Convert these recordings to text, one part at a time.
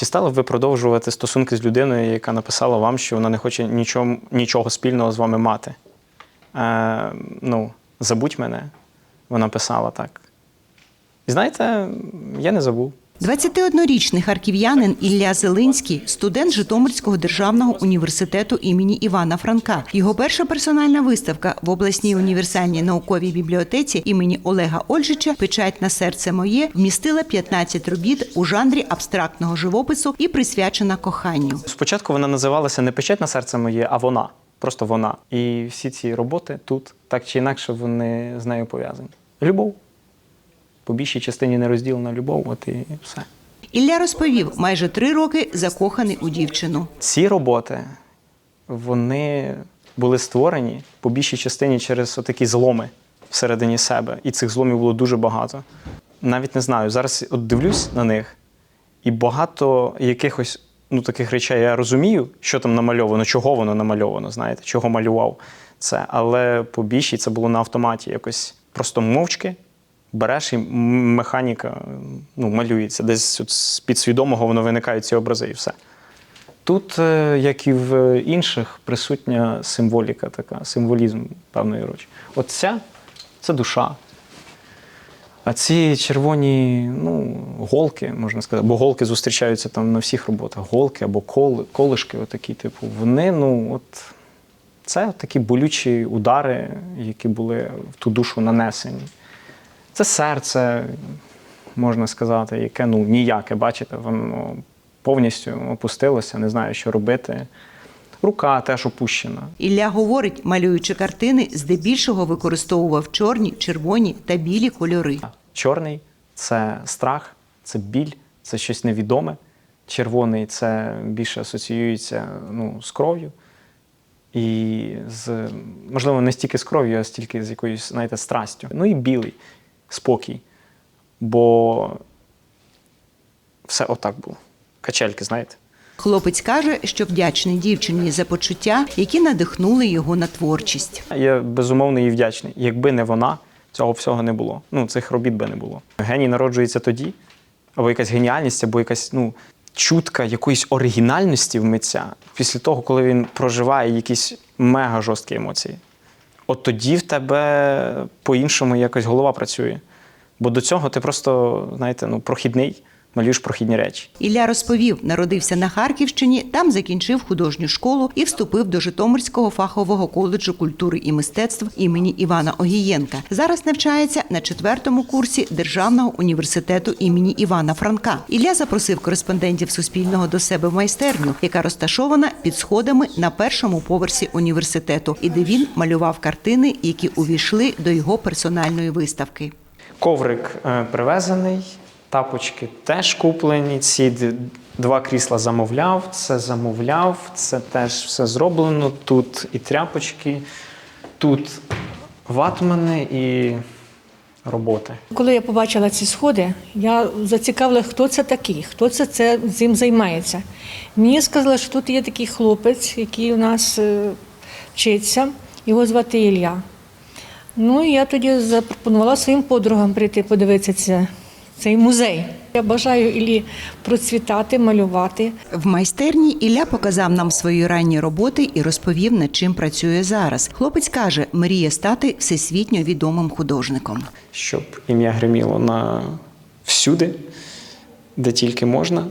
Чи стали б ви продовжувати стосунки з людиною, яка написала вам, що вона не хоче нічого, нічого спільного з вами мати? Е, ну, забудь мене, вона писала так. І знаєте, я не забув. 21-річний харків'янин Ілля Зелинський, студент Житомирського державного університету імені Івана Франка. Його перша персональна виставка в обласній універсальній науковій бібліотеці імені Олега Ольжича Печать на серце моє вмістила 15 робіт у жанрі абстрактного живопису і присвячена коханню. Спочатку вона називалася не печать на серце моє, а вона. Просто вона. І всі ці роботи тут, так чи інакше, вони з нею пов'язані. Любов. По більшій частині не розділена любов, от і все. Ілля розповів, майже три роки закоханий у дівчину. Ці роботи вони були створені по більшій частині через такі зломи всередині себе. І цих зломів було дуже багато. Навіть не знаю. Зараз от дивлюсь на них, і багато якихось ну, таких речей я розумію, що там намальовано, чого воно намальовано, знаєте, чого малював це. Але по більшій це було на автоматі якось просто мовчки. Береш і механіка ну, малюється. Десь от з підсвідомого воно виникають ці образи і все. Тут, е, як і в інших, присутня символіка така, символізм певної речі. От ця це душа. А ці червоні ну, голки, можна сказати, бо голки зустрічаються там на всіх роботах. Голки або коли, колишки, отакі, типу, вони, ну, от, це такі болючі удари, які були в ту душу нанесені. Це серце, можна сказати, яке ну, ніяке, бачите, воно повністю опустилося, не знаю, що робити. Рука теж опущена. Ілля говорить, малюючи картини, здебільшого використовував чорні, червоні та білі кольори. Чорний це страх, це біль, це щось невідоме. Червоний це більше асоціюється ну, з кров'ю. І з, можливо, не стільки з кров'ю, а стільки з якоюсь, знаєте, страстю. Ну і білий спокій. Бо все отак було. Качельки, знаєте. Хлопець каже, що вдячний дівчині за почуття, які надихнули його на творчість. Я безумовно їй вдячний. Якби не вона, цього всього не було. Ну, цих робіт би не було. Геній народжується тоді, або якась геніальність, або якась ну, чутка якоїсь оригінальності в митця після того, коли він проживає якісь мега жорсткі емоції. От тоді в тебе по-іншому якось голова працює. Бо до цього ти просто, знаєте, ну, прохідний, малюєш прохідні речі. Ілля розповів, народився на Харківщині, там закінчив художню школу і вступив до Житомирського фахового коледжу культури і мистецтв імені Івана Огієнка. Зараз навчається на четвертому курсі Державного університету імені Івана Франка. Ілля запросив кореспондентів Суспільного до себе в майстерню, яка розташована під сходами на першому поверсі університету, і де він малював картини, які увійшли до його персональної виставки. Коврик е, привезений, тапочки теж куплені. Ці два крісла замовляв, це замовляв, це теж все зроблено. Тут і тряпочки, тут ватмани і роботи. Коли я побачила ці сходи, я зацікавила, хто це такий, хто це, це цим займається. Мені сказали, що тут є такий хлопець, який у нас е, вчиться, його звати Ілля. Ну я тоді запропонувала своїм подругам прийти подивитися це, цей музей. Я бажаю Іллі процвітати, малювати. В майстерні Ілля показав нам свої ранні роботи і розповів, над чим працює зараз. Хлопець каже, мріє стати всесвітньо відомим художником. щоб ім'я гриміло на всюди, де тільки можна.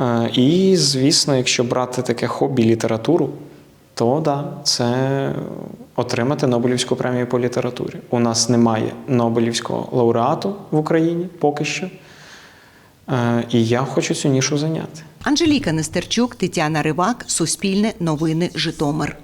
Е, І, звісно, якщо брати таке хобі літературу, то да, це отримати Нобелівську премію по літературі. У нас немає Нобелівського лауреату в Україні поки що. Е, І я хочу цю нішу зайняти. Анжеліка Нестерчук, Тетяна Ривак, Суспільне новини, Житомир.